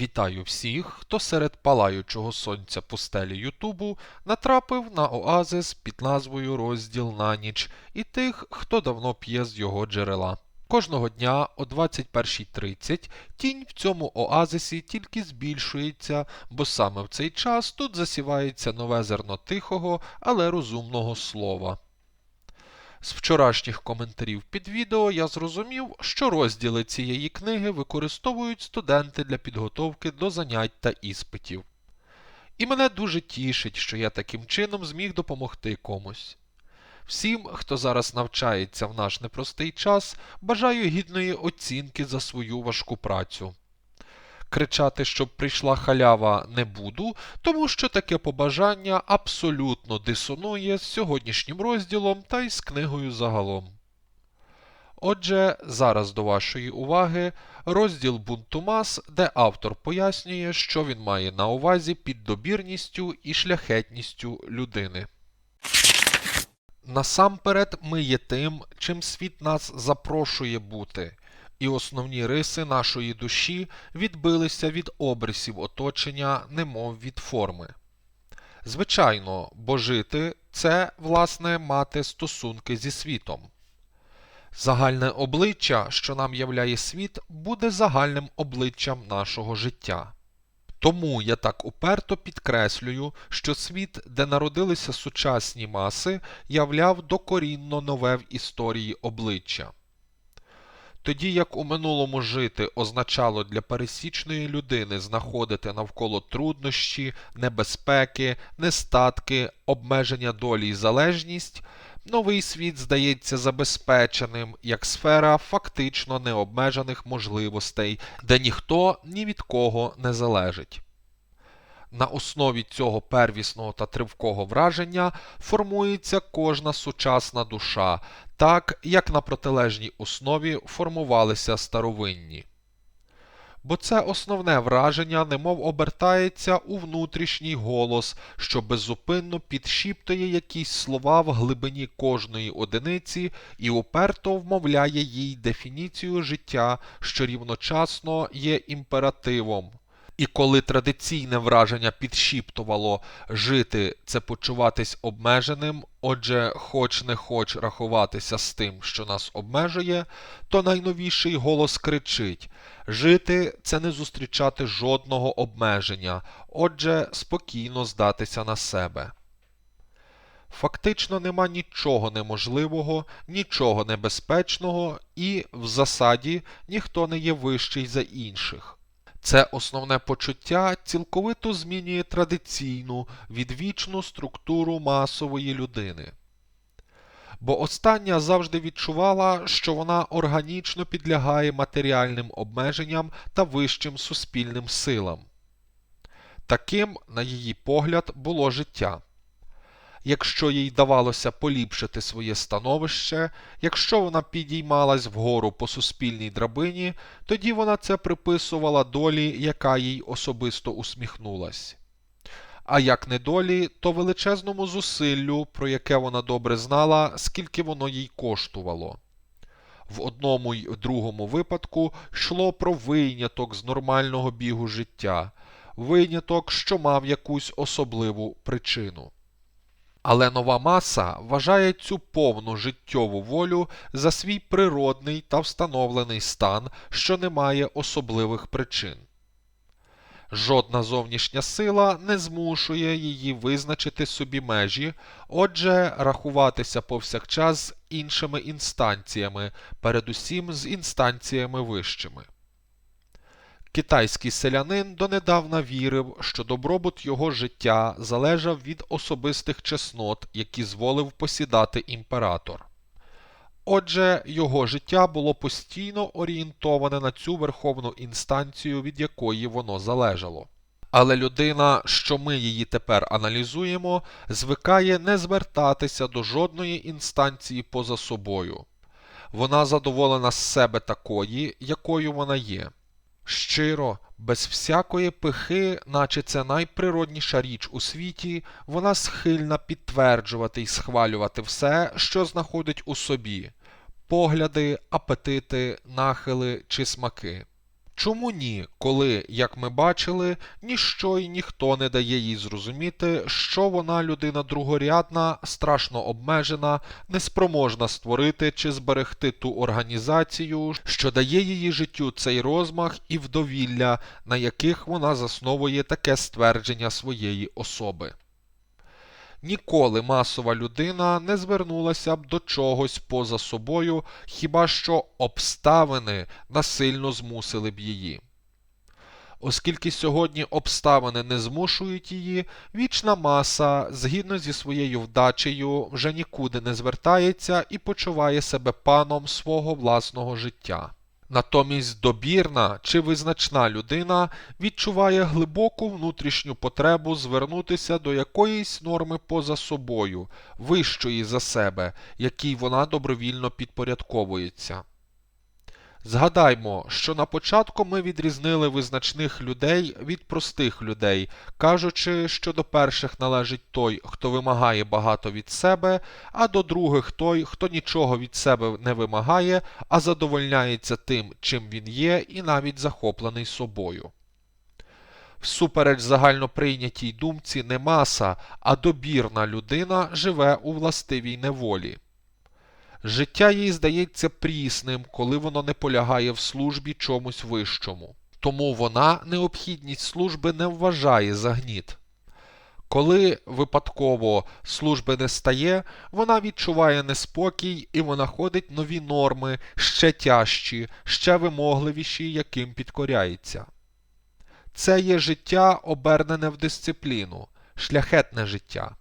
Вітаю всіх, хто серед палаючого сонця пустелі Ютубу натрапив на оазис під назвою Розділ на ніч і тих, хто давно п'є з його джерела. Кожного дня о 21.30 тінь в цьому оазисі тільки збільшується, бо саме в цей час тут засівається нове зерно тихого, але розумного слова. З вчорашніх коментарів під відео я зрозумів, що розділи цієї книги використовують студенти для підготовки до занять та іспитів. І мене дуже тішить, що я таким чином зміг допомогти комусь. Всім, хто зараз навчається в наш непростий час, бажаю гідної оцінки за свою важку працю. Кричати, щоб прийшла халява, не буду, тому що таке побажання абсолютно дисонує з сьогоднішнім розділом та й з книгою загалом. Отже, зараз до вашої уваги розділ Бунтумас, де автор пояснює, що він має на увазі під добірністю і шляхетністю людини. Насамперед ми є тим, чим світ нас запрошує бути, і основні риси нашої душі відбилися від обрисів оточення, немов від форми. Звичайно, бо жити це, власне, мати стосунки зі світом. Загальне обличчя, що нам являє світ, буде загальним обличчям нашого життя. Тому я так уперто підкреслюю, що світ, де народилися сучасні маси, являв докорінно нове в історії обличчя. Тоді як у минулому жити означало для пересічної людини знаходити навколо труднощі, небезпеки, нестатки, обмеження долі і залежність, новий світ здається забезпеченим як сфера фактично необмежених можливостей, де ніхто ні від кого не залежить. На основі цього первісного та тривкого враження формується кожна сучасна душа, так як на протилежній основі формувалися старовинні. Бо це основне враження немов обертається у внутрішній голос, що беззупинно підшіптує якісь слова в глибині кожної одиниці і уперто вмовляє їй дефініцію життя, що рівночасно є імперативом. І коли традиційне враження підшіптувало жити це почуватись обмеженим, отже, хоч не хоч рахуватися з тим, що нас обмежує, то найновіший голос кричить жити це не зустрічати жодного обмеження, отже, спокійно здатися на себе. Фактично нема нічого неможливого, нічого небезпечного, і, в засаді, ніхто не є вищий за інших. Це основне почуття цілковито змінює традиційну, відвічну структуру масової людини. Бо остання завжди відчувала, що вона органічно підлягає матеріальним обмеженням та вищим суспільним силам. Таким, на її погляд, було життя якщо їй давалося поліпшити своє становище, якщо вона підіймалась вгору по суспільній драбині, тоді вона це приписувала долі, яка їй особисто усміхнулась. А як не долі, то величезному зусиллю, про яке вона добре знала, скільки воно їй коштувало. В одному й другому випадку йшло про виняток з нормального бігу життя, виняток, що мав якусь особливу причину. Але нова маса вважає цю повну життєву волю за свій природний та встановлений стан, що не має особливих причин. Жодна зовнішня сила не змушує її визначити собі межі, отже, рахуватися повсякчас з іншими інстанціями, передусім з інстанціями вищими. Китайський селянин донедавна вірив, що добробут його життя залежав від особистих чеснот, які зволив посідати імператор. Отже, його життя було постійно орієнтоване на цю верховну інстанцію, від якої воно залежало. Але людина, що ми її тепер аналізуємо, звикає не звертатися до жодної інстанції поза собою. Вона задоволена з себе такої, якою вона є щиро, без всякої пихи, наче це найприродніша річ у світі, вона схильна підтверджувати і схвалювати все, що знаходить у собі погляди, апетити, нахили чи смаки. Чому ні, коли, як ми бачили, ніщо і ніхто не дає їй зрозуміти, що вона людина другорядна, страшно обмежена, неспроможна створити чи зберегти ту організацію, що дає її життю цей розмах і вдовілля, на яких вона засновує таке ствердження своєї особи. Ніколи масова людина не звернулася б до чогось поза собою, хіба що обставини насильно змусили б її. Оскільки сьогодні обставини не змушують її, вічна маса, згідно зі своєю вдачею, вже нікуди не звертається і почуває себе паном свого власного життя. Натомість добірна чи визначна людина відчуває глибоку внутрішню потребу звернутися до якоїсь норми поза собою, вищої за себе, якій вона добровільно підпорядковується. Згадаймо, що на початку ми відрізнили визначних людей від простих людей, кажучи, що до перших належить той, хто вимагає багато від себе, а до других той, хто нічого від себе не вимагає, а задовольняється тим, чим він є, і навіть захоплений собою. Всупереч загальноприйнятій думці не маса, а добірна людина живе у властивій неволі. Життя їй здається прісним, коли воно не полягає в службі чомусь вищому. Тому вона необхідність служби не вважає за гніт. Коли випадково служби не стає, вона відчуває неспокій і винаходить нові норми, ще тяжчі, ще вимогливіші, яким підкоряється. Це є життя, обернене в дисципліну, шляхетне життя.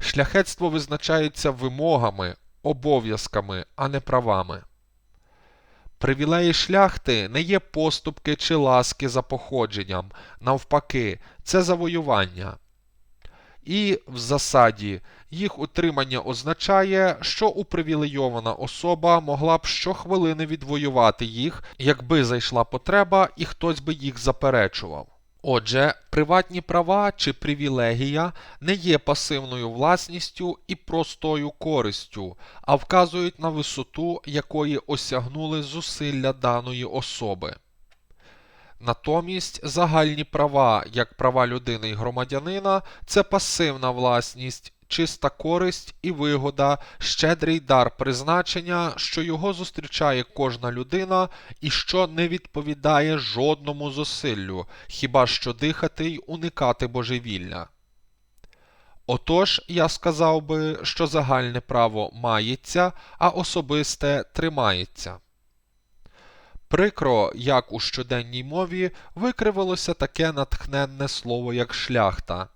Шляхетство визначається вимогами, обов'язками, а не правами. Привілеї шляхти не є поступки чи ласки за походженням, навпаки, це завоювання. І, в засаді, їх утримання означає, що упривілейована особа могла б щохвилини відвоювати їх, якби зайшла потреба і хтось би їх заперечував. Отже, приватні права чи привілегія не є пасивною власністю і простою користю, а вказують на висоту, якої осягнули зусилля даної особи. Натомість загальні права, як права людини і громадянина, це пасивна власність, чиста користь і вигода, щедрий дар призначення, що його зустрічає кожна людина і що не відповідає жодному зусиллю, хіба що дихати й уникати божевілля. Отож, я сказав би, що загальне право мається, а особисте тримається. Прикро, як у щоденній мові, викривилося таке натхненне слово, як шляхта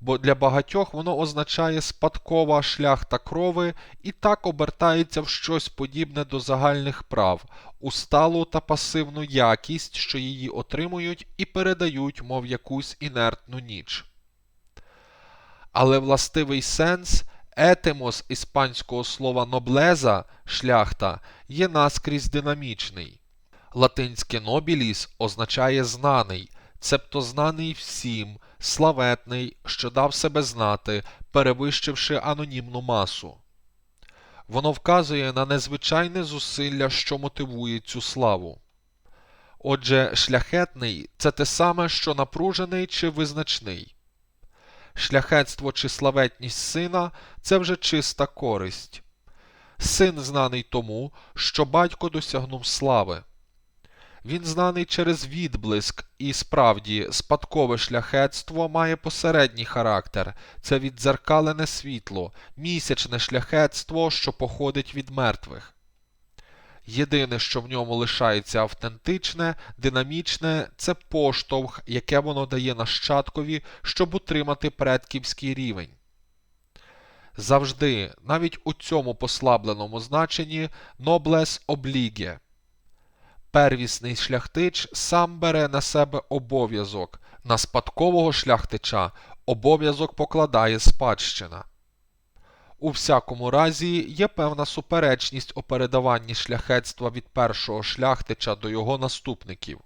бо для багатьох воно означає спадкова шляхта крови і так обертається в щось подібне до загальних прав, у сталу та пасивну якість, що її отримують і передають, мов якусь інертну ніч. Але властивий сенс етимос іспанського слова ноблеза шляхта є наскрізь динамічний. Латинське нобіліс означає знаний, цебто знаний всім, славетний, що дав себе знати, перевищивши анонімну масу. Воно вказує на незвичайне зусилля, що мотивує цю славу. Отже, шляхетний це те саме, що напружений чи визначний. Шляхетство чи славетність сина це вже чиста користь. Син знаний тому, що батько досягнув слави. Він знаний через відблиск, і справді спадкове шляхетство має посередній характер це віддзеркалене світло, місячне шляхетство, що походить від мертвих. Єдине, що в ньому лишається автентичне, динамічне, це поштовх, яке воно дає нащадкові, щоб утримати предківський рівень. Завжди, навіть у цьому послабленому значенні, nobles oblige первісний шляхтич сам бере на себе обов'язок, на спадкового шляхтича обов'язок покладає спадщина. У всякому разі, є певна суперечність у передаванні шляхетства від першого шляхтича до його наступників.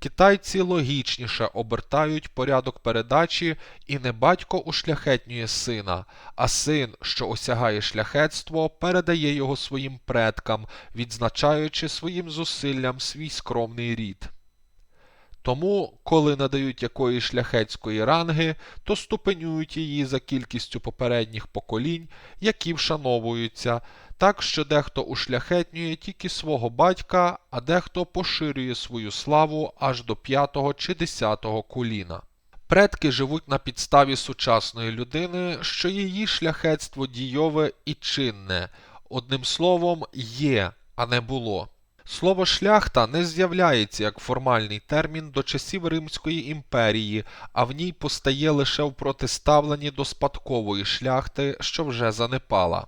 Китайці логічніше обертають порядок передачі, і не батько ушляхетнює сина, а син, що осягає шляхетство, передає його своїм предкам, відзначаючи своїм зусиллям свій скромний рід. Тому, коли надають якоїсь шляхетської ранги, то ступенюють її за кількістю попередніх поколінь, які вшановуються, так що дехто ушляхетнює тільки свого батька, а дехто поширює свою славу аж до п'ятого чи десятого коліна. Предки живуть на підставі сучасної людини, що її шляхетство дійове і чинне, одним словом, є, а не було. Слово шляхта не з'являється як формальний термін до часів Римської імперії, а в ній постає лише в протиставленні до спадкової шляхти, що вже занепала.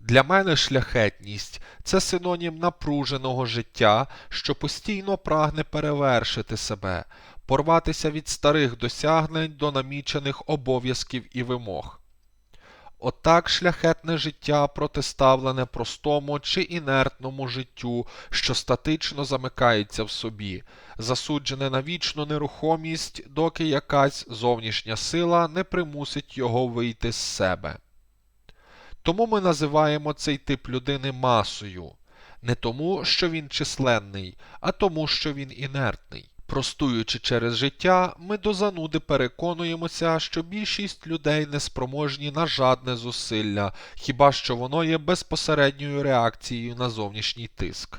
Для мене шляхетність це синонім напруженого життя, що постійно прагне перевершити себе, порватися від старих досягнень до намічених обов'язків і вимог. Отак шляхетне життя протиставлене простому чи інертному життю, що статично замикається в собі, засуджене на вічну нерухомість, доки якась зовнішня сила не примусить його вийти з себе. Тому ми називаємо цей тип людини масою, не тому, що він численний, а тому, що він інертний. Простуючи через життя, ми до зануди переконуємося, що більшість людей не спроможні на жадне зусилля, хіба що воно є безпосередньою реакцією на зовнішній тиск.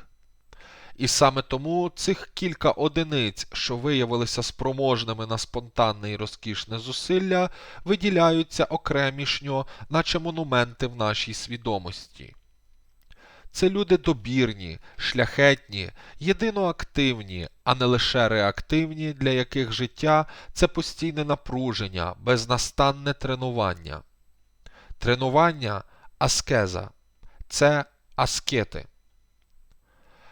І саме тому цих кілька одиниць, що виявилися спроможними на спонтанне і розкішне зусилля, виділяються окремішньо, наче монументи в нашій свідомості. Це люди добірні, шляхетні, єдиноактивні, а не лише реактивні, для яких життя це постійне напруження, безнастанне тренування. Тренування аскеза це аскети.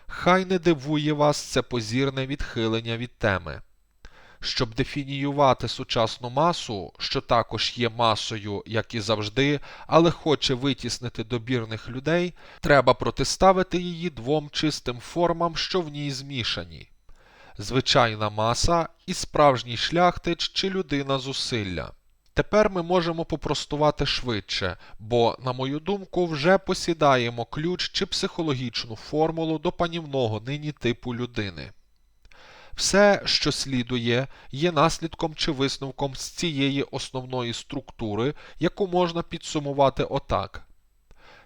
Хай не дивує вас це позірне відхилення від теми. Щоб дефініювати сучасну масу, що також є масою, як і завжди, але хоче витіснити добірних людей, треба протиставити її двом чистим формам, що в ній змішані звичайна маса і справжній шляхтич чи людина зусилля. Тепер ми можемо попростувати швидше, бо, на мою думку, вже посідаємо ключ чи психологічну формулу до панівного нині типу людини. Все, що слідує, є наслідком чи висновком з цієї основної структури, яку можна підсумувати отак.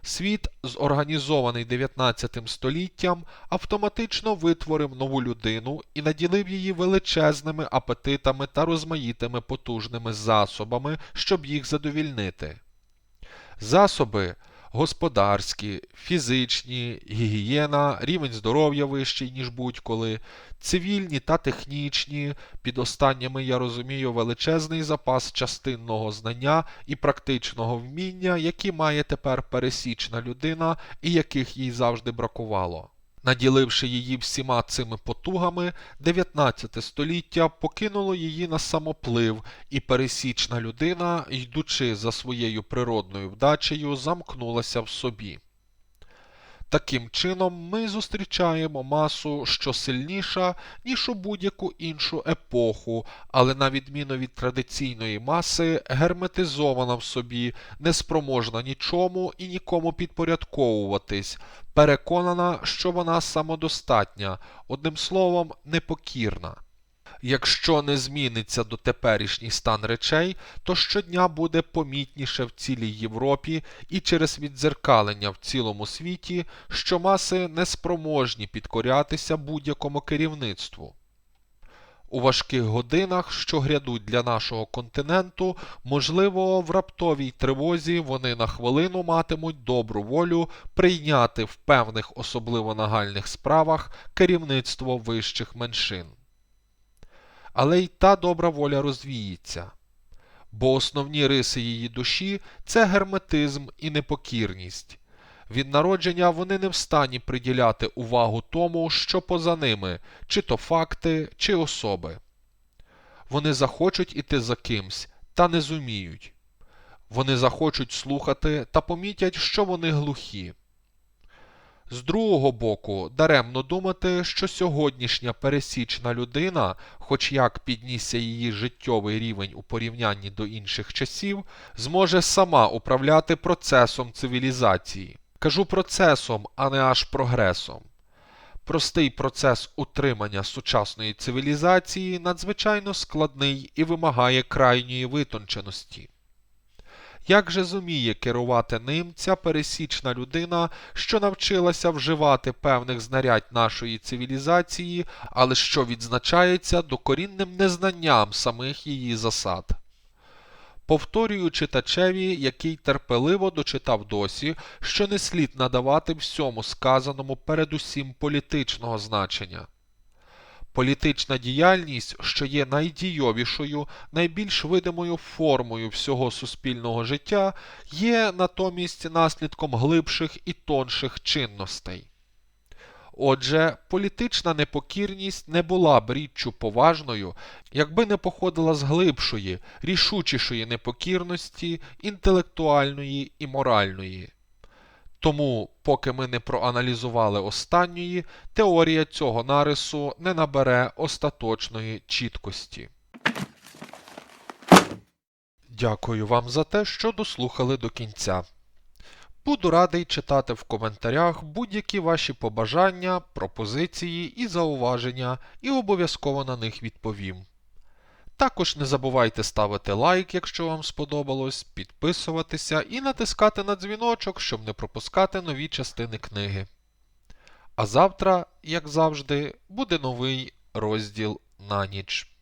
Світ, зорганізований 19 століттям, автоматично витворив нову людину і наділив її величезними апетитами та розмаїтими потужними засобами, щоб їх задовільнити. Засоби господарські, фізичні, гігієна, рівень здоров'я вищий, ніж будь-коли, цивільні та технічні, під останніми я розумію величезний запас частинного знання і практичного вміння, які має тепер пересічна людина і яких їй завжди бракувало. Наділивши її всіма цими потугами, 19 століття покинуло її на самоплив, і пересічна людина, йдучи за своєю природною вдачею, замкнулася в собі. Таким чином, ми зустрічаємо масу, що сильніша, ніж у будь-яку іншу епоху, але на відміну від традиційної маси, герметизована в собі, неспроможна нічому і нікому підпорядковуватись, переконана, що вона самодостатня, одним словом, непокірна. Якщо не зміниться дотеперішній стан речей, то щодня буде помітніше в цілій Європі і через віддзеркалення в цілому світі, що маси неспроможні підкорятися будь-якому керівництву. У важких годинах, що грядуть для нашого континенту, можливо, в раптовій тривозі вони на хвилину матимуть добру волю прийняти в певних особливо нагальних справах керівництво вищих меншин але й та добра воля розвіється. Бо основні риси її душі це герметизм і непокірність. Від народження вони не встані приділяти увагу тому, що поза ними, чи то факти, чи особи. Вони захочуть іти за кимсь, та не зуміють. Вони захочуть слухати та помітять, що вони глухі. З другого боку, даремно думати, що сьогоднішня пересічна людина, хоч як піднісся її життєвий рівень у порівнянні до інших часів, зможе сама управляти процесом цивілізації. Кажу процесом, а не аж прогресом. Простий процес утримання сучасної цивілізації надзвичайно складний і вимагає крайньої витонченості. Як же зуміє керувати ним ця пересічна людина, що навчилася вживати певних знарядь нашої цивілізації, але що відзначається докорінним незнанням самих її засад? Повторюю читачеві, який терпеливо дочитав досі, що не слід надавати всьому сказаному передусім політичного значення. Політична діяльність, що є найдійовішою, найбільш видимою формою всього суспільного життя, є натомість наслідком глибших і тонших чинностей. Отже, політична непокірність не була б річчю поважною, якби не походила з глибшої, рішучішої непокірності, інтелектуальної і моральної. Тому, поки ми не проаналізували останньої, теорія цього нарису не набере остаточної чіткості. Дякую вам за те, що дослухали до кінця. Буду радий читати в коментарях будь-які ваші побажання, пропозиції і зауваження, і обов'язково на них відповім. Також не забувайте ставити лайк, якщо вам сподобалось, підписуватися і натискати на дзвіночок, щоб не пропускати нові частини книги. А завтра, як завжди, буде новий розділ на ніч.